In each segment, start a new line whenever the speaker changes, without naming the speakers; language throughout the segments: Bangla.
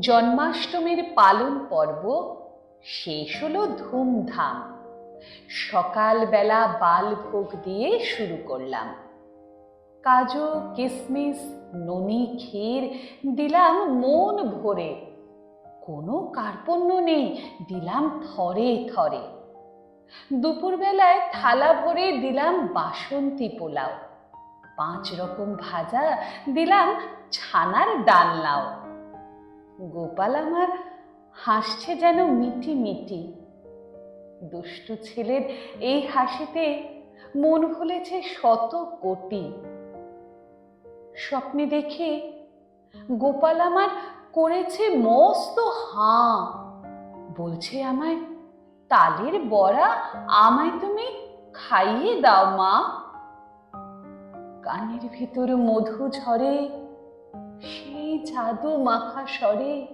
জন্মাষ্টমীর পালন পর্ব শেষ হলো ধুমধাম। সকালবেলা বাল ভোগ দিয়ে শুরু করলাম। কাজু কিশমিশ ননি, ক্ষীর দিলাম মন ভরে। কোনো কার্পণ্য নেই, দিলাম থরে থরে। দুপুরবেলায় থালা ভরে দিলাম বাসন্তী পোলাও। পাঁচ রকম ভাজা দিলাম ছানার ডালনাও। গোপাল আমার হাসছে যেন মিটি মিটি। দুষ্টু ছেলের এই হাসিতে মন ভুলেছে শত কোটি। স্বপ্নে দেখি গোপাল আমার করেছে মস্ত হাঁ। বলছে আমায়, তালের বড়া আমায় তুমি খাইয়ে দাও মা। কানের ভিতর মধু ঝরে সেই জাদু মাখা স্বরে।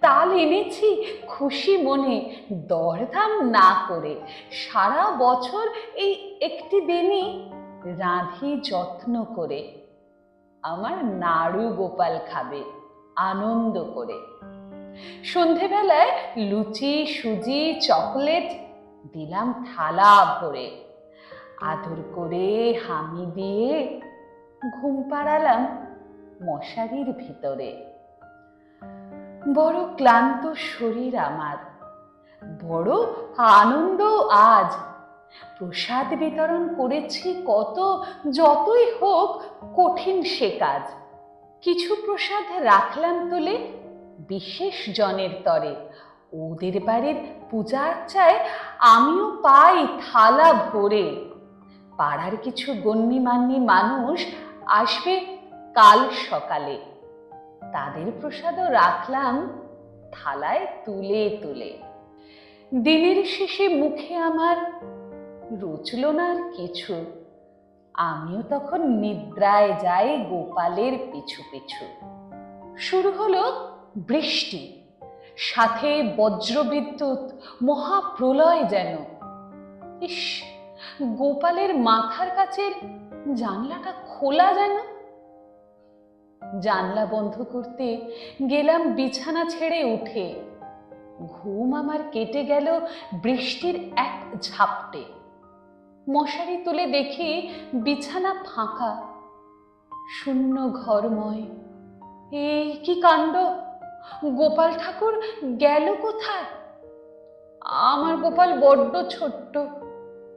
তাল এনেছি খুশি মনে, দরদাম না করে। সারা বছর এই একটি দিনই রাঁধি যত্ন করে। আমার নাড়ু গোপাল খাবে আনন্দ করে। সন্ধেবেলায় লুচি, সুজি, চকলেট দিলাম থালা ভরে। আদর করে হামি দিয়ে ঘুম পাড়ালাম মশারির ভিতরে। বড় ক্লান্ত শরীর আমার। বড় আনন্দ আজ। প্রসাদ বিতরণ করেছি কত, যতই হোক কঠিন সে কাজ। কিছু প্রসাদ রাখলাম তুলে বিশেষ জনের তরে। ওদের বাড়ির পূজার চায় আমিও পাই থালা ভরে। পাড়ার কিছু গণ্যমান্যী মানুষ আসবে কাল সকালে। তাদের প্রসাদও রাখলাম থালায় তুলে তুলে। দিনের শেষে মুখে আমার রুচল না আর কিছু। আমিও তখন নিদ্রায় যাই গোপালের পিছু পিছু। শুরু হলো বৃষ্টি। সাথে বজ্রবিদ্যুৎ, মহাপ্রলয় যেন। ইস, গোপালের মাথার কাছে জানলাটা খোলা যেন। জানলা বন্ধ করতে গেলাম বিছানা ছেড়ে উঠে। ঘুম আমার কেটে গেল বৃষ্টির এক ঝাপটে। মশারি তুলে দেখি বিছানা ফাঁকা। শূন্য ঘরময়। এই কি কাণ্ড? গোপাল ঠাকুর গেল কোথায়? আমার গোপাল বড্ড ছোট্ট।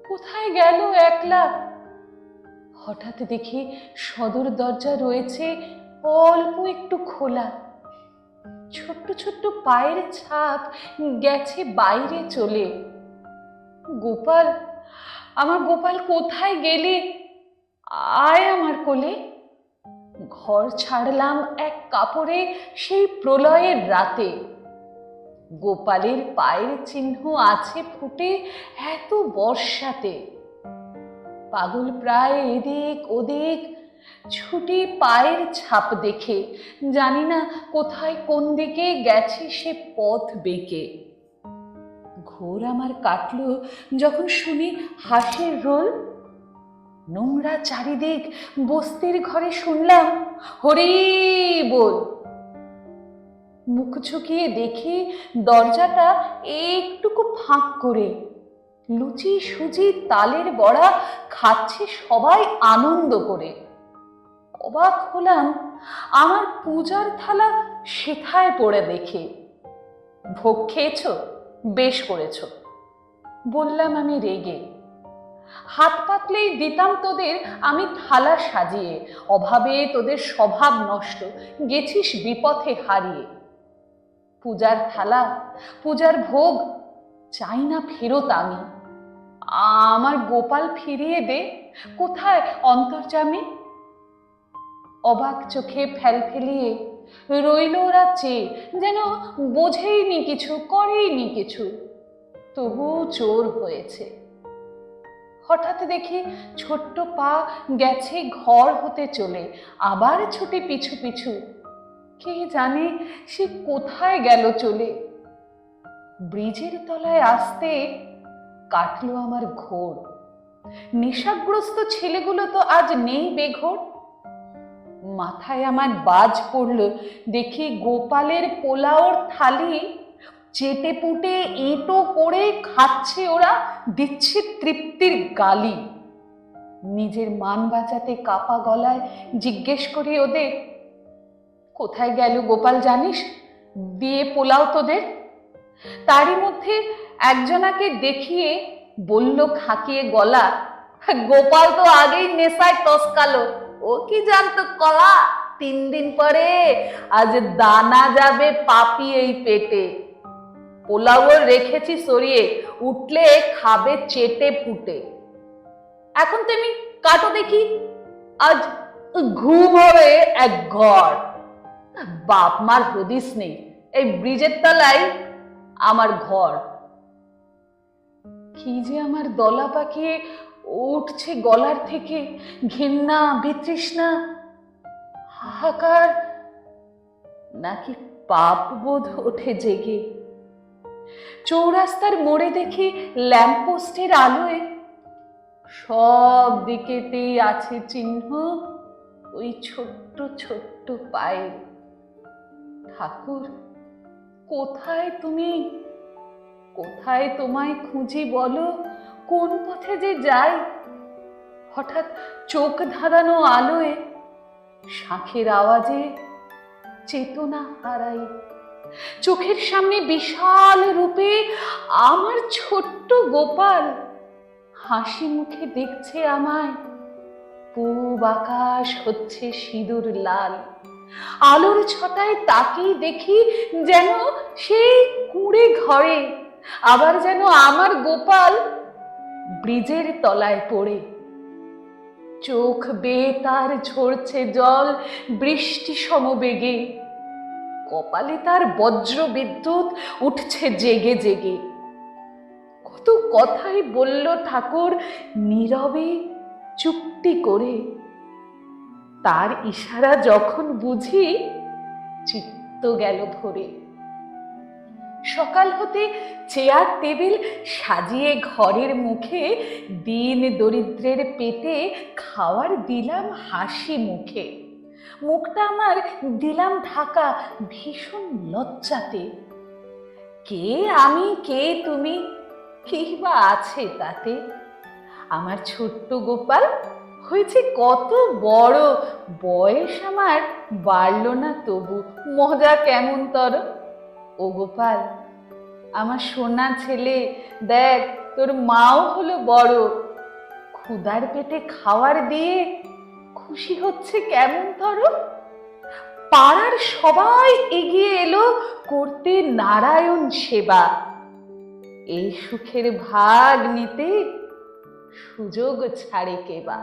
কোথায় গেল একলা? হঠাৎ দেখি সদর দরজা রয়েছে অল্প একটু খোলা। ছোট্ট ছোট্ট পায়ের ছাপ গেছে বাইরে চলে। গোপাল, আমার গোপাল কোথায় গেলে? আয় আমার কোলে। ঘর ছাড়লাম এক কাপড়ে সেই প্রলয়ের রাতে। গোপালের পায়ের চিহ্ন আছে ফুটে এত বর্ষাতে। পাগল প্রায় এদিক ওদিক ছুটি পায়ের ছাপ দেখে, জানি না কোথায় কোন দিকে গেছে সে পথ বেঁকে। ঘোর আমার কাটলো যখন শুনি হাসির রোল। নোংরা চারিদিক বস্তির ঘরে শুনলাম, হরি বল। মুখ ঝুঁকিয়ে দেখি দরজাটা একটুকু ফাঁক করে। লুচি সুজি তালের বড়া, খাচ্ছে সবাই আনন্দ করে। অবাক হলাম, আমার পূজার থালা সেথায় পড়ে দেখে। ভোগ খেয়েছ? বেশ করেছ। বললাম আমি রেগে। হাত পাতলেই দিতাম তোদের আমি থালা সাজিয়ে। অভাবে তোদের স্বভাব নষ্ট, গেছিস বিপথে হারিয়ে। পূজার থালা, পূজার ভোগ, চাই না ফেরত আমি। আমার গোপাল ফিরিয়ে দে। কোথায় অন্তর্জামে অবাক চোখে ফেল ফেলিয়ে রইল ওরা চেয়ে যেন বোঝেইনি কিছু, করেইনি কিছু। তবু চোর হয়েছে। হঠাৎ দেখি ছোট্ট পা গেছে ঘর হতে চলে, আবার ছুটে পিছু পিছু। কে জানে সে কোথায় গেল চলে। ব্রিজের তলায় আসতে কাটলো আমার ঘোর। নেশাগ্রস্ত ছেলেগুলো তো আজ নেই বেঘোর। মাথায় আমার বাজ পড়ল। দেখি গোপালের পোলাওর থালি চেটে পুটে এঁটো করে খাচ্ছে ওরা দিচ্ছে তৃপ্তির গালি। নিজের মান বাঁচাতে কাপা গলায় জিজ্ঞেস করি ওদের, কোথায় গেল গোপাল জানিস? দিয়ে পোলাও তোদের? তারই মধ্যে একজনাকে দেখিয়ে বলল খাকিয়ে গলা, গোপাল তো আগেই নেশায় টসকালো ও কি জানতো কলা? তিন দিন পরে আজ দানা যাবে পাপি এই পেটে। পোলাও রেখেছি সরিয়ে, উঠলে খাবে চেটে পুটে। এখন তুমি কাটো দেখি, আজ ঘুম হবে এক ঘর। বাপ মার হদিস নেই, এই ব্রিজের তলায় আমার ঘর। কি যে আমার দলা পাকিয়ে উঠছে গলার থেকে ঘেন্না, বিতৃষ্ণা, হাহাকার, নাকি পাপ বোধ ওঠে জেগে। চৌরাস্তার মোড়ে দেখি ল্যাম্পপোস্টের আলোয় সব দিকেতেই আছে চিহ্ন ওই ছোট্ট ছোট্ট পায়ে ঠাকুর, কোথায় তুমি? কোথায় তোমায় খুঁজি বলো? কোন পথে যে যাই? হঠাৎ চোখ ধাঁধানো আলোয় শাঁখের আওয়াজে চেতনা হারাই। চোখের সামনে বিশাল রূপে আমার ছোট্ট গোপাল হাসি মুখে দেখছে আমায়। পূব আকাশ হচ্ছে সিঁদুর লাল। আলোর ছটায় তাকেই দেখি যেন সেই কুঁড়ে ঘরে। আবার যেন আমার গোপাল ব্রিজের তলায় পড়ে। চোখ বেয়ে তার ঝরছে জল, বৃষ্টি সমবেগে। কপালে তার বজ্র বিদ্যুৎ উঠছে জেগে জেগে। কত কথাই বলল ঠাকুর নীরবে চুপটি করে। তার ইশারা যখন বুঝি, চিত্ত গেল ভরে। সকাল হতে চেয়ার, টেবিল সাজিয়ে ঘরের মুখে দিন দরিদ্রের পেটে খাওয়ার দিলাম হাসি মুখে। মুখটা আমার দিলাম ঢাকা ভীষণ লজ্জাতে। কে আমি, কে তুমি, কি বা আছে তাতে? আমার ছোট্ট গোপাল হয়েছে কত বড়, বয়স আমার বাড়ল না তবু, মজা কেমন তর? ও গোপাল আমার সোনা ছেলে, দেখ, তোর মাও হলো বড়। ক্ষুদার পেটে খাওয়ার দিয়ে খুশি হচ্ছে কেমন তর পাড়ার সবাই এগিয়ে এলো করতে নারায়ণ সেবা। এই সুখের ভাগ নিতে সুযোগ ছাড়ে কেবা